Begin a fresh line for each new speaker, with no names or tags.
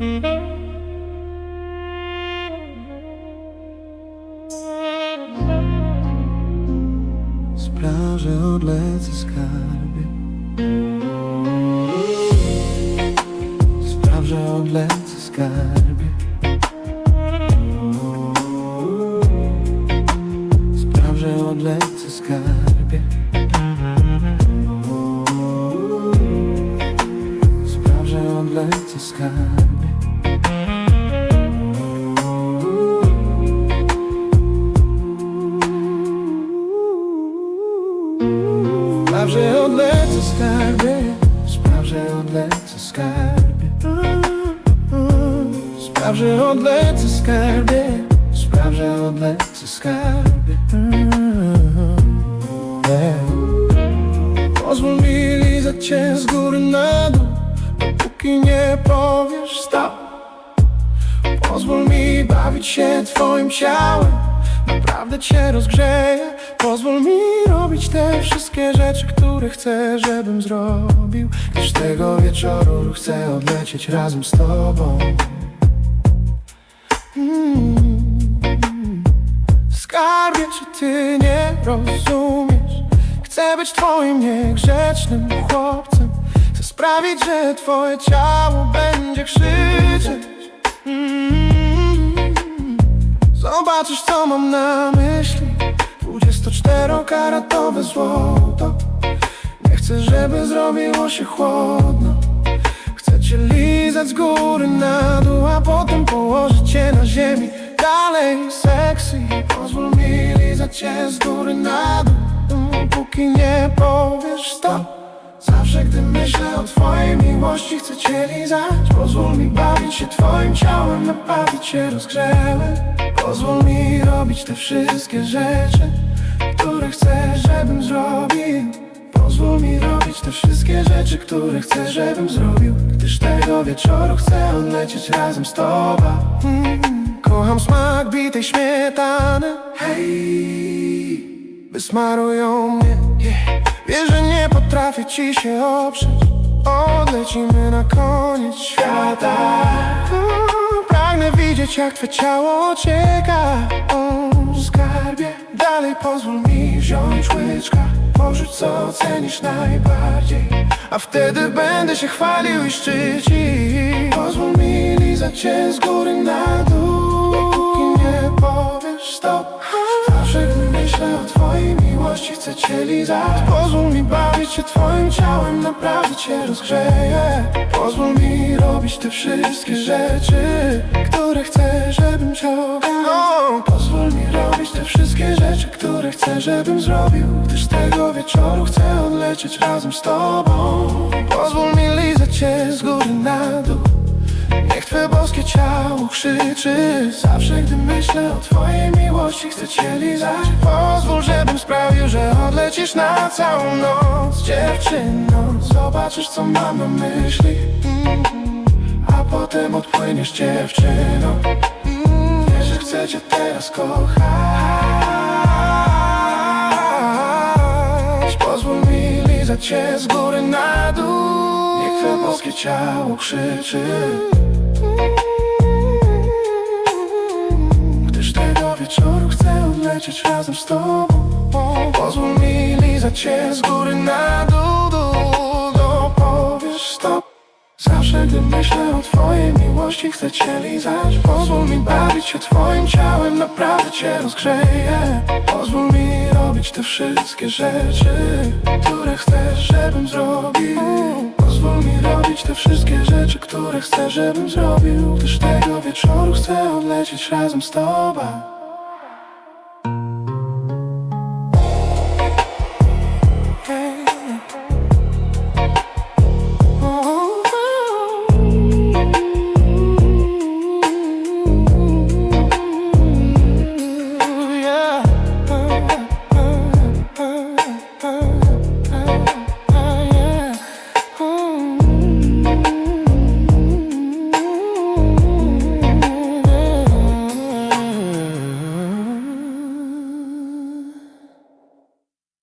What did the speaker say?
Spraw, że odlecę skarbie Spraw, że odlecę skarbie Spraw, że odlecę skarbie Spraw, że odlecę skarbie Spraw, że odlecę skarbie. Spraw, że odlecę skarbie. Yeah. Pozwól mi lizać cię z góry na dół Dopóki nie powiesz stop. Pozwól mi bawić się twoim ciałem Naprawdę cię rozgrzeję. Pozwól mi robić te wszystkie rzeczy, które chcę, żebym zrobił. Gdyż tego wieczoru chcę odlecieć razem z tobą Mm. Skarbie, czy ty nie rozumiesz? Chcę być twoim niegrzecznym chłopcem Chcę sprawić, że twoje ciało będzie krzyczeć Mm. Zobaczysz co mam na myśli 24-karatowe złoto Nie chcę, żeby zrobiło się chłodno Chcę cię lizać z góry na dół A potem położyć cię na ziemi. Dalej sexy Pozwól mi lizać cię z góry na dół. Póki nie powiesz stop Zawsze gdy myślę o twojej miłości Chcę cię lizać. Pozwól mi bawić się twoim ciałem Naprawdę cię rozgrzełem Pozwól mi robić te wszystkie rzeczy wszystkie rzeczy, które chcę, żebym zrobił. Gdyż tego wieczoru chcę odlecieć razem z tobą. Mm, Kocham smak bitej śmietany. Hej, wysmarują mnie. Yeah. Wiesz, że nie potrafię ci się oprzeć. Odlecimy na koniec świata. O, Pragnę widzieć jak twe ciało cieka. O, Skarbie, dalej pozwól mi wziąć łyczka Co cenisz najbardziej? A wtedy będę się chwalił i szczycił. Pozwól mi lizać cię z góry na dół. Dopóki nie powiesz stop Zawsze gdy myślę o twojej miłości chcę cię lizać. Pozwól mi bawić się twoim ciałem Naprawdę cię rozgrzeję. Pozwól mi robić te wszystkie rzeczy Które chcę, żebym ciągnął. Pozwól mi robić te wszystkie rzeczy chcę, żebym zrobił Gdyż tego wieczoru chcę odlecieć razem z tobą. Pozwól mi lizać cię z góry na dół. Niech twe boskie ciało krzyczy. Zawsze gdy myślę o twojej miłości Chcę cię lizać. Pozwól, żebym sprawił, że odlecisz na całą noc. Dziewczyno, zobaczysz co mam na myśli. A potem odpłyniesz dziewczyno. Wiesz, że chcę cię teraz kochać lizać cię z góry na dół. Niech twe boskie ciało krzyczy. Gdyż tego wieczoru chcę odlecieć razem z tobą. Pozwól mi lizać cię z góry na dół, dół. Do powiesz stop Zawsze gdy myślę o twojej miłości chcę cię lizać. Pozwól mi bawić się twoim ciałem, naprawdę cię rozgrzeję. Pozwól mi robić te wszystkie rzeczy, które chcesz, żebym zrobił. Pozwól mi robić te wszystkie rzeczy, które chcę, żebym zrobił. Gdyż tego wieczoru chcę odlecieć razem z tobą